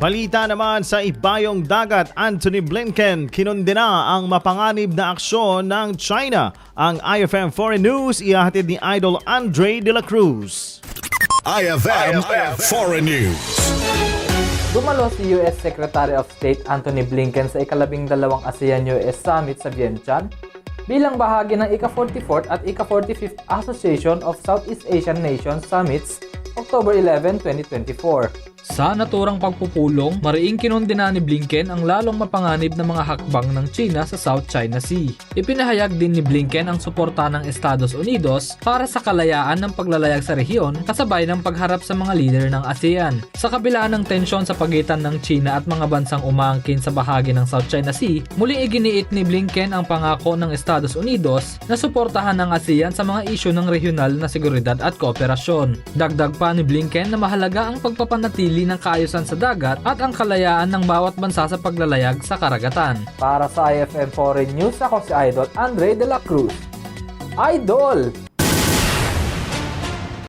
Balita naman sa ibayong dagat, Anthony Blinken kinundina ang mapanganib na aksyon ng China. Ang IFM Foreign News ihahatid ni Idol Andre de la Cruz. IFM, Foreign News. Dumalo si US Secretary of State Anthony Blinken sa ikalabing dalawang ASEAN-US Summit sa Vientiane bilang bahagi ng ika-44th at ika-45th Association of Southeast Asian Nations Summits October 11, 2024. Sa naturang pagpupulong, mariing kinundina ni Blinken ang lalong mapanganib na mga hakbang ng China sa South China Sea. Ipinahayag din ni Blinken ang suporta ng Estados Unidos para sa kalayaan ng paglalayag sa rehiyon kasabay ng pagharap sa mga leader ng ASEAN. Sa kabila ng tensyon sa pagitan ng China at mga bansang umangkin sa bahagi ng South China Sea, muling iginiit ni Blinken ang pangako ng Estados Unidos na suportahan ng ASEAN sa mga isyu ng regional na seguridad at kooperasyon. Dagdag pa ni Blinken na mahalaga ang pagpapanatili ng kaayusan sa dagat at ang kalayaan ng bawat bansa sa paglalayag sa karagatan. Para sa IFM Foreign News, ako si Idol Andre de la Cruz. Idol!